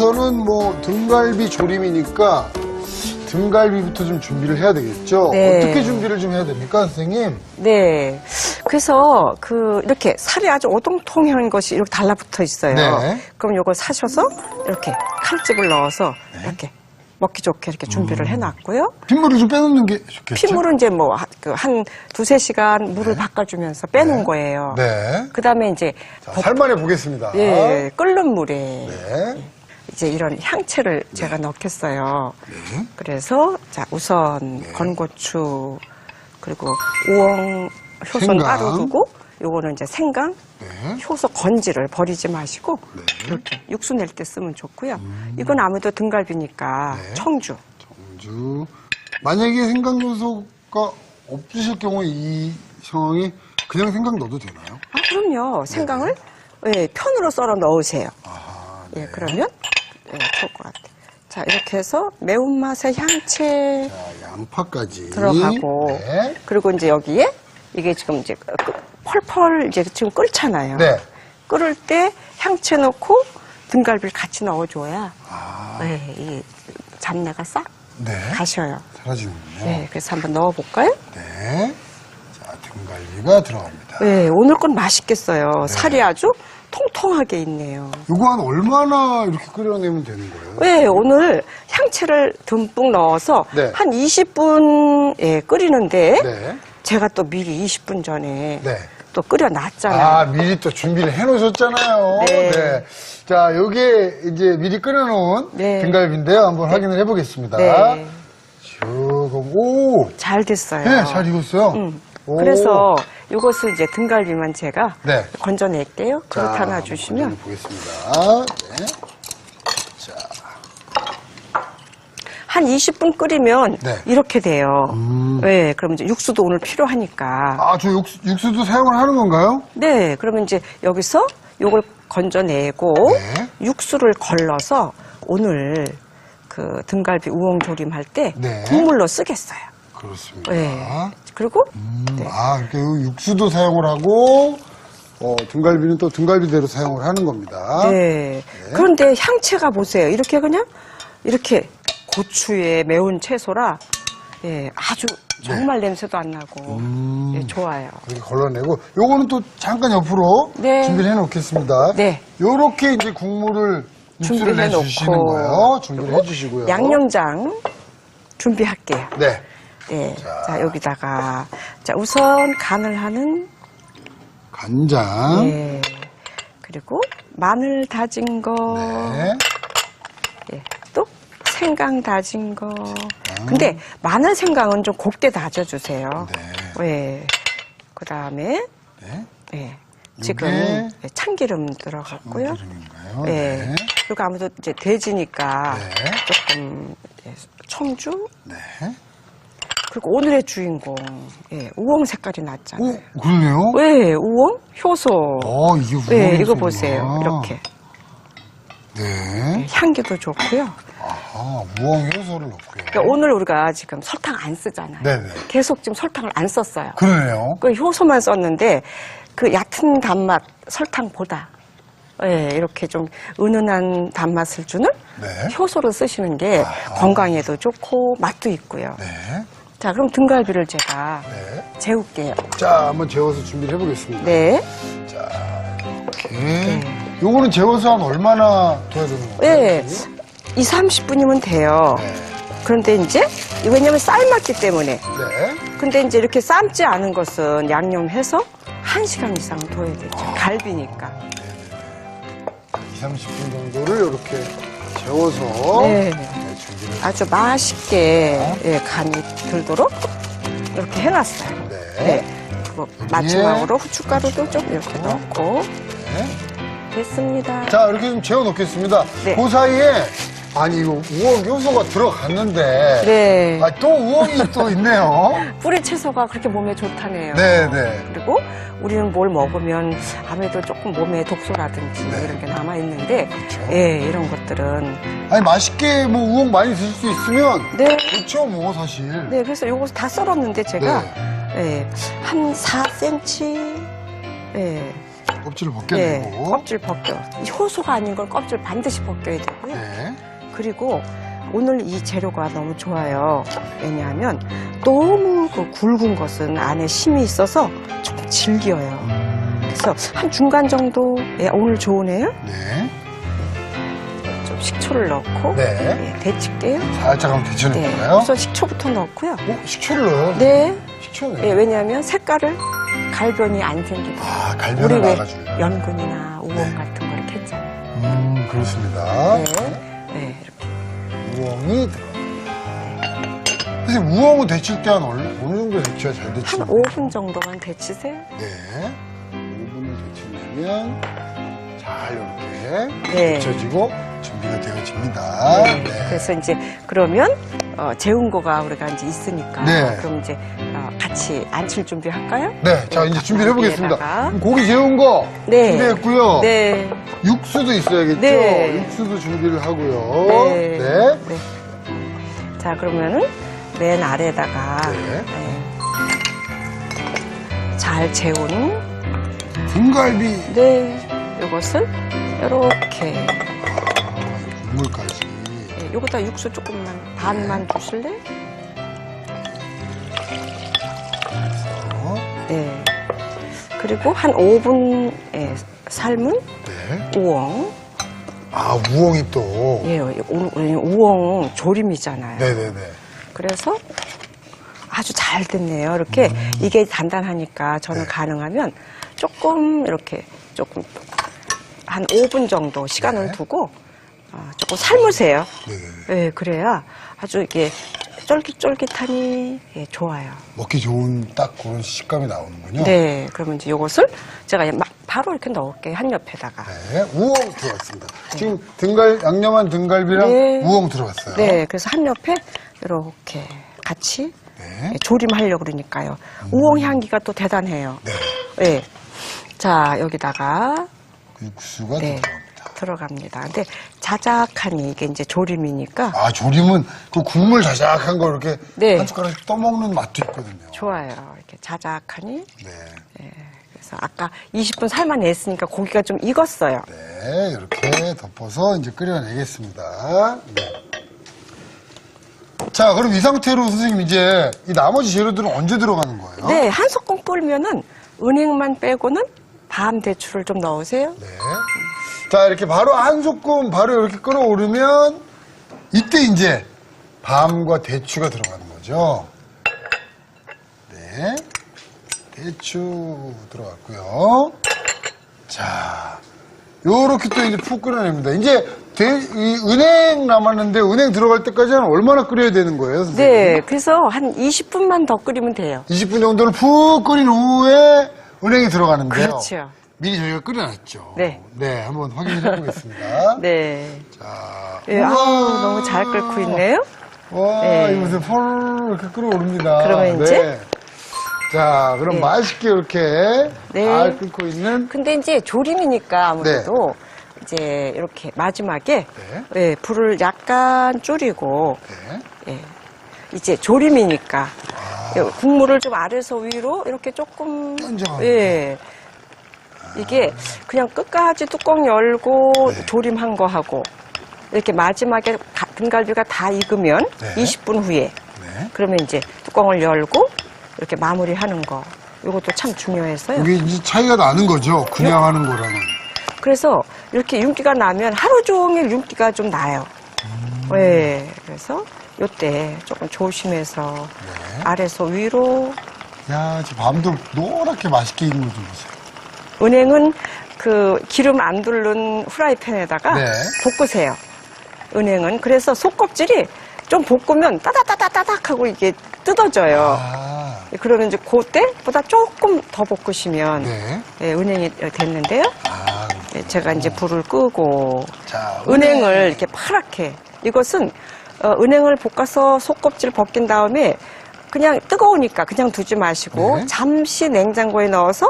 우선은 뭐 등갈비 조림이니까 등갈비부터 좀 준비를 해야 되겠죠? 네. 어떻게 준비를 좀 해야 됩니까, 선생님? 네. 그래서 그 이렇게 살이 아주 오동통한 것이 이렇게 달라붙어 있어요. 네. 그럼 요걸 사셔서 이렇게 칼집을 넣어서 네. 이렇게 먹기 좋게 이렇게 준비를 음. 해놨고요. 핏물을 좀 빼놓는 게 좋겠죠? 핏물은 이제 뭐 한 두세 시간 물을 바꿔주면서 빼놓은 거예요. 네. 그 다음에 이제 자, 살만해 보겠습니다. 예, 끓는 물에 네. 이제 이런 향채를 제가 넣겠어요. 네. 그래서 자 우선 건고추 그리고 우엉 효소는 생강. 따로 두고 요거는 이제 생강, 네. 효소 건지를 버리지 마시고 네. 이렇게 육수 낼 때 쓰면 좋고요. 이건 아무래도 등갈비니까 네. 청주. 청주. 만약에 생강 요소가 없으실 경우에 이 상황이 그냥 생강 넣어도 되나요? 아 그럼요. 생강을 예, 편으로 썰어 넣으세요. 아, 예, 그러면 예, 좋을 것 같아요. 자 이렇게 해서 매운맛의 향채 자, 양파까지 들어가고 네. 그리고 이제 여기에 이게 지금 이제 그 펄펄 이제 지금 끓잖아요. 네. 끓을 때 향채 넣고 등갈비를 같이 넣어줘야 아, 네, 이 잡내가 싹 네. 가셔요. 사라지는군요. 네, 그래서 한번 넣어볼까요? 네. 자, 등갈비가 들어갑니다. 네, 오늘 건 맛있겠어요. 네. 살이 아주 통통하게 있네요. 이거 한 얼마나 이렇게 끓여내면 되는 거예요? 네, 오늘 향채를 듬뿍 넣어서 네. 한 20분 예, 끓이는데 네. 제가 또 미리 20분 전에 네. 또 끓여놨잖아요. 아, 미리 또 준비를 해 놓으셨잖아요. 네. 자, 여기에 이제 미리 끓여놓은 네. 등갈비인데요. 한번 확인을 해보겠습니다. 네, 조금, 오! 잘 됐어요. 네, 잘 익었어요. 음. 오. 그래서 이것을 이제 등갈비만 제가 네. 건져낼게요. 자, 하나 한번 주시면 건져보겠습니다. 네. 자, 한 20분 끓이면 네. 이렇게 돼요. 음. 네, 그럼 이제 육수도 오늘 필요하니까. 아, 저 육수, 육수도 사용을 하는 건가요? 네, 그러면 이제 여기서 요걸 건져내고 네. 육수를 걸러서 오늘 그 등갈비 우엉조림 할 때 네. 국물로 쓰겠어요. 그렇습니다. 네. 그리고 음, 아, 이렇게 육수도 사용을 하고, 어, 등갈비는 또 등갈비대로 사용을 하는 겁니다. 네. 그런데 향채가 보세요. 이렇게 그냥 이렇게 고추에 매운 채소라 예, 아주 정말 냄새도 안 나고 네. 음. 예, 좋아요. 그렇게 걸러내고, 요거는 또 잠깐 옆으로 네. 준비를 해 놓겠습니다. 네. 요렇게 이제 국물을 육수를 준비해 내 주시는 놓고 거예요. 준비를 해 주시고요. 양념장 준비할게요. 네. 네. 자. 자, 여기다가 자, 우선 간을 하는 간장. 예. 그리고 마늘 다진 거. 네. 예. 또 생강 다진 거. 근데 마늘 생강은 좀 곱게 다져 주세요. 네. 예. 그다음에 네. 예. 지금 요게 예, 참기름 들어갔고요. 기름인가요? 예. 네. 그리고 아무래도 이제 돼지니까 네. 조금 예, 청주 네. 그리고 오늘의 주인공 예, 우엉 색깔이 났잖아요. 오, 그러네요. 왜 우엉 효소? 어, 이게 우엉 네, 이거 효소구나. 보세요. 이렇게 네. 예, 향기도 좋고요. 아, 무엉 효소를 넣고요. 그러니까 오늘 우리가 지금 설탕 안 쓰잖아요. 네네. 계속 지금 설탕을 안 썼어요. 그러네요. 그 효소만 썼는데 그 얕은 단맛 설탕보다 예, 이렇게 좀 은은한 단맛을 주는 네. 효소를 쓰시는 게 건강에도 좋고 맛도 있고요. 네. 자, 그럼 등갈비를 제가 네. 재울게요. 자, 한번 재워서 준비를 해보겠습니다. 네. 이렇게. 요거는 재워서 한 얼마나 둬야 되는 거예요? 예. 2, 30분이면 돼요. 네. 그런데 이제 왜냐면 삶았기 때문에 네. 근데 이제 이렇게 삶지 않은 것은 양념해서 1시간 이상 둬야 되죠. 갈비니까. 2, 30분 정도를 이렇게 재워서 네. 네, 준비를 아주 맛있게 예, 간이 들도록 이렇게 해놨어요. 네. 네. 그리고 마지막으로 후춧가루도 좀 이렇게 넣고 네. 됐습니다. 자, 이렇게 좀 재워 놓겠습니다. 네. 그 사이에 아니 이거 우엉 효소가 들어갔는데 네. 아, 또 우엉이 또 있네요. 뿌리 채소가 그렇게 몸에 좋다네요. 네, 네. 그리고 우리는 뭘 먹으면 아무래도 조금 몸에 독소라든지 네. 이런 게 남아 있는데, 그렇죠. 예, 이런 것들은 아니 맛있게 뭐 우엉 많이 드실 수 있으면 네, 좋죠, 뭐 사실. 네, 그래서 요거 다 썰었는데 제가 네. 예, 한 4cm, 예, 껍질을 예, 벗겨내고. 껍질 벗겨. 이 효소가 아닌 걸 껍질 반드시 벗겨야 되고요. 네. 그리고 오늘 이 재료가 너무 좋아요. 왜냐하면 너무 그 굵은 것은 안에 심이 있어서 조금 질겨요. 그래서 한 중간 정도, 예, 오늘 좋으네요. 네. 좀 식초를 넣고, 네. 예, 데칠게요. 살짝 한번 네, 데쳐내볼까요? 우선 식초부터 넣고요. 어, 식초를 넣어요? 네, 식초네. 예, 왜냐하면 색깔을 갈변이 안 생기고 아, 우리 갈변을 왜 막아줘요. 연근이나 우엉 네. 같은 걸 이렇게 했잖아요. 음, 그렇습니다. 네, 네, 이렇게. 우엉이 들어갑니다. 선생님, 우엉은 데칠 때 한 어느 어느 정도 데쳐야 잘한 데치는 5분 정도만 데치세요. 네. 5분을 데치려면 잘 이렇게 네. 데쳐지고 준비가 되어집니다. 네. 그래서 이제 그러면 어, 재운 거가 우리가 이제 있으니까 네. 그럼 이제 어, 같이 안칠 준비할까요? 네, 자 이제 준비를 해보겠습니다. 여기에다가. 그럼 고기 재운 거 네. 준비했고요. 네. 육수도 있어야겠죠. 네. 육수도 준비를 하고요. 네. 네. 네. 자 그러면은 맨 아래다가 네. 네. 잘 재운 등갈비 네 이것을 이렇게 국물까지. 네, 요거다 육수 조금만 반만 주실래? 어, 네. 그리고 한 5분 예, 삶은 네. 우엉. 아 우엉이 또. 예, 오늘 우엉 조림이잖아요. 네네네. 그래서 아주 잘 됐네요. 이렇게 이게 단단하니까 저는 음. 네. 가능하면 조금 이렇게 조금 한 5분 정도 시간을 네. 두고 어, 조금 삶으세요. 네네네. 예, 그래야 아주 이게 쫄깃쫄깃하니 예, 좋아요. 먹기 좋은 딱 그런 식감이 나오는군요. 네, 그러면 이제 이것을 제가 막 바로 이렇게 넣을게요. 한 옆에다가. 네, 우엉 들어갔습니다. 지금 등갈 양념한 등갈비랑 네. 우엉 들어갔어요. 네, 그래서 한 옆에 이렇게 같이 네. 예, 조림하려고 그러니까요. 우엉 향기가 또 대단해요. 네. 네. 자, 여기다가 그 육수가 네, 들어갑니다. 들어갑니다. 근데 자작하니 이게 이제 조림이니까 아 조림은 그 국물 자작한 거 이렇게 네. 한 숟가락씩 떠먹는 맛도 있거든요. 좋아요. 이렇게 자작하니. 네. 그래서 아까 20분 삶아냈으니까 고기가 좀 익었어요. 네, 이렇게 덮어서 이제 끓여내겠습니다. 네. 자, 그럼 이 상태로 선생님 이제 이 나머지 재료들은 언제 들어가는 거예요? 네, 한 소끔 끓면은 은행만 빼고는 밤 대추를 좀 넣으세요. 네. 자, 이렇게 바로 한 소끔 바로 이렇게 끓어오르면 이때 이제 밤과 대추가 들어가는 거죠. 네. 대추 들어갔고요. 자, 요렇게 또 이제 푹 끓여냅니다. 이제 대- 이 은행 남았는데 은행 들어갈 때까지 는 얼마나 끓여야 되는 거예요, 선생님? 네, 그래서 한 20분만 더 끓이면 돼요. 20분 정도를 푹 끓인 후에 은행이 들어가는데요. 그렇죠. 미리 저희가 끓여놨죠. 네. 네, 한번 확인해 보겠습니다. 네. 자, 예, 우와. 아우, 너무 잘 끓고 있네요. 와, 네. 이거 보세요. 펄 이렇게 끓어오릅니다. 그러면 이제? 자, 그럼 네. 맛있게 이렇게 네. 잘 끓고 있는 근데 이제 조림이니까 아무래도 이제 이렇게 마지막에 네. 예, 불을 약간 줄이고 네. 예, 이제 조림이니까 아. 예, 국물을 좀 아래서 위로 이렇게 조금 얹어가지고. 예. 이게 그냥 끝까지 뚜껑 열고 네. 조림한 거 하고 이렇게 마지막에 가- 등갈비가 다 익으면 네. 20분 후에 네. 그러면 이제 뚜껑을 열고 이렇게 마무리하는 거 이것도 참 중요해서요. 이게 이제 차이가 나는 거죠. 그냥 하는 거랑은. 그래서 이렇게 윤기가 나면 하루 종일 윤기가 좀 나요. 네, 그래서 요때 조금 조심해서 네. 아래서 위로 야, 지금 밤도 노랗게 맛있게 익은 거좀 보세요. 은행은 그 기름 안 둘른 후라이팬에다가 네. 볶으세요. 은행은 그래서 속껍질이 좀 볶으면 따다다다다닥 하고 이게 뜯어져요. 아, 그러면 이제 그때보다 조금 더 볶으시면 네. 예, 은행이 됐는데요. 아, 예, 제가 이제 불을 끄고 자, 은행 을 이렇게 파랗게 이것은 어, 은행을 볶아서 속껍질 벗긴 다음에 그냥 뜨거우니까 그냥 두지 마시고 네. 잠시 냉장고에 넣어서.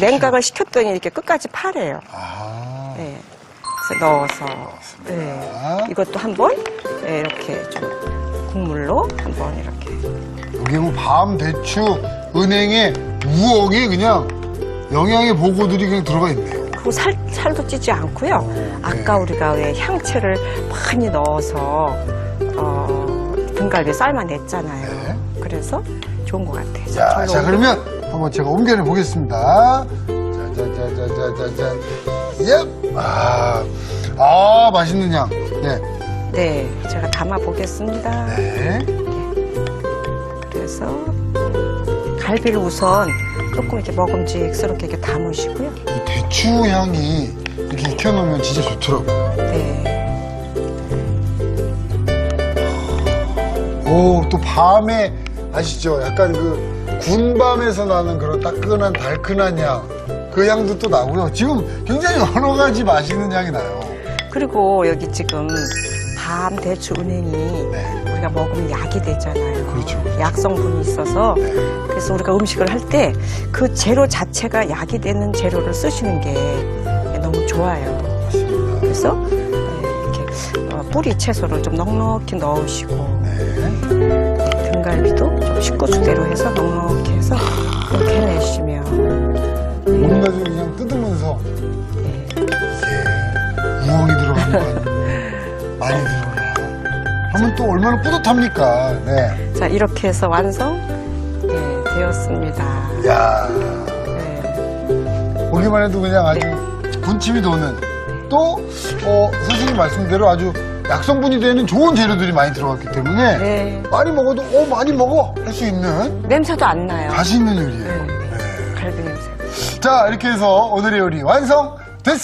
냉각을 시켰더니 이렇게 끝까지 파래요. 아, 네. 그래서 넣어서. 네. 이것도 한번 네, 이렇게 좀 국물로 한번 이렇게 여기 뭐 밤, 대추, 은행에 우엉이 그냥 영양의 보고들이 그냥 들어가 있네요. 그리고 살, 살도 찌지 않고요. 아까 우리가 왜 향채를 많이 넣어서 어, 등갈비에 삶아냈잖아요. 네. 그래서 좋은 것 같아요. 자, 절로 자, 그러면 한번 제가 옮겨내 보겠습니다. 짜자자자자자잔. 예. 아, 아, 맛있는 향. 네. 네, 제가 담아 보겠습니다. 네. 그래서 갈비를 우선 조금 이렇게 먹음직스럽게 이렇게 담으시고요. 이 대추 향이 이렇게 익혀놓으면 진짜 좋더라고요. 네. 오, 또 밤에 아시죠? 약간 그 군밤에서 나는 그런 따끈한 달큰한 향. 그 향도 또 나고요. 지금 굉장히 여러 가지 맛있는 향이 나요. 그리고 여기 지금 밤 대추 은행이 네. 우리가 먹으면 약이 되잖아요. 그렇죠. 약 성분이 있어서 그래서 우리가 음식을 할 때 그 재료 자체가 약이 되는 재료를 쓰시는 게 너무 좋아요. 맞습니다. 그래서 네, 이렇게 어, 뿌리 채소를 좀 넉넉히 넣으시고 네. 등갈비도 좀 식구수대로 해서 넉넉히 해서 이렇게 해내시면 뭔가 좀 그냥 뜯으면서 네, 이게 우엉이 들어간 건 많이 들어가. 하면 또 얼마나 뿌듯합니까? 네. 자 이렇게 해서 완성 네, 되었습니다. 야 네. 보기만 해도 그냥 아주 군침이 도는 또 어, 선생님 말씀대로 아주 약성분이 되는 좋은 재료들이 많이 들어갔기 때문에 네. 많이 먹어도 어 많이 먹어 할 수 있는 냄새도 안 나요. 맛이 있는 요리예요. 네, 네. 갈비 냄새. 자 이렇게 해서 오늘의 요리 완성 됐습니다.